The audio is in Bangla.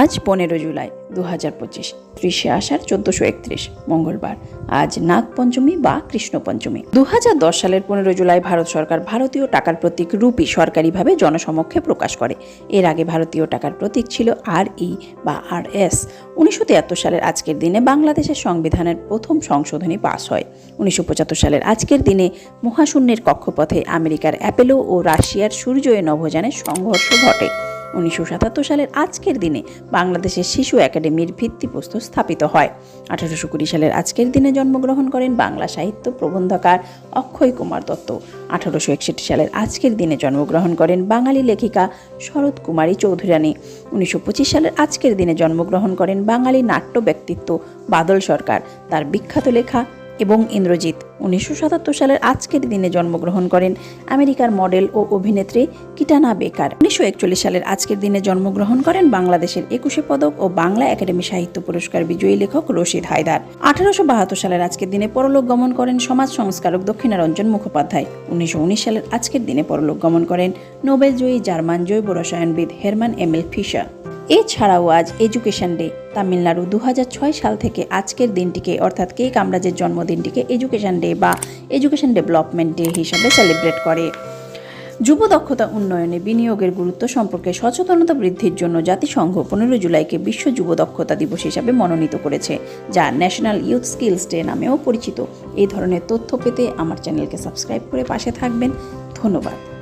আজ পনেরো জুলাই দু হাজার পঁচিশ, ত্রিশে আষাঢ় চোদ্দশো একত্রিশ, মঙ্গলবার। আজ নাগ পঞ্চমী বা কৃষ্ণ পঞ্চমী দু দশ সালের পনেরো জুলাই ভারত সরকার ভারতীয় টাকার প্রতীক রুপি সরকারিভাবে জনসমক্ষে প্রকাশ করে। এর আগে ভারতীয় টাকার প্রতীক ছিল আর ই বা আর এস। উনিশশো তিয়াত্তর সালের আজকের দিনে বাংলাদেশের সংবিধানের প্রথম সংশোধনী পাস হয়। উনিশশো পঁচাত্তর সালের আজকের দিনে মহাশূন্যের কক্ষপথে আমেরিকার অ্যাপেলো ও রাশিয়ার সূর্যয়ে নভোযানের সংঘর্ষ ঘটে। উনিশশো সাতাত্তর সালের আজকের দিনে বাংলাদেশের শিশু একাডেমির ভিত্তিপ্রস্তর স্থাপিত হয়। আঠারোশো কুড়ি সালের আজকের দিনে জন্মগ্রহণ করেন বাংলা সাহিত্য প্রবন্ধকার অক্ষয় কুমার দত্ত। আঠারোশো একষট্টি সালের আজকের দিনে জন্মগ্রহণ করেন বাঙালি লেখিকা শরৎ কুমারী চৌধুরানী। উনিশশো পঁচিশ সালের আজকের দিনে জন্মগ্রহণ করেন বাঙালি নাট্য ব্যক্তিত্ব বাদল সরকার। তার বিখ্যাত লেখা এবং ইন্দ্রজিৎ উনিশশো সাতাত্তর সালের আজকের দিনে জন্মগ্রহণ করেন আমেরিকার মডেল ও অভিনেত্রী কিটানা বেকার। উনিশশো একচল্লিশ সালের আজকের দিনে জন্মগ্রহণ করেন বাংলাদেশের একুশে পদক ও বাংলা একাডেমি সাহিত্য পুরস্কার বিজয়ী লেখক রশিদ হায়দার। আঠারোশো বাহাত্তর সালের আজকের দিনে পরলোক গমন করেন সমাজ সংস্কারক দক্ষিণারঞ্জন মুখোপাধ্যায়। উনিশশো উনিশ সালের আজকের দিনে পরলোক গমন করেন নোবেল জয়ী জার্মান জৈব রসায়নবিদ হেরমান এমিল ফিশার। এছাড়াও আজ এডুকেশন ডে তামিলনাড়ু দু হাজার ছয় সাল থেকে আজকের দিনটিকে, অর্থাৎ কে কামরাজের জন্মদিনটিকে এডুকেশন ডে বা এডুকেশন ডেভেলপমেন্ট ডে হিসাবে সেলিব্রেট করে। যুব দক্ষতা উন্নয়নে বিনিয়োগের গুরুত্ব সম্পর্কে সচেতনতা বৃদ্ধির জন্য জাতিসংঘ পনেরো জুলাইকে বিশ্ব যুব দক্ষতা দিবস হিসাবে মনোনীত করেছে, যা ন্যাশনাল ইউথ স্কিলস ডে নামেও পরিচিত। এই ধরনের তথ্য পেতে আমার চ্যানেলকে সাবস্ক্রাইব করে পাশে থাকবেন। ধন্যবাদ।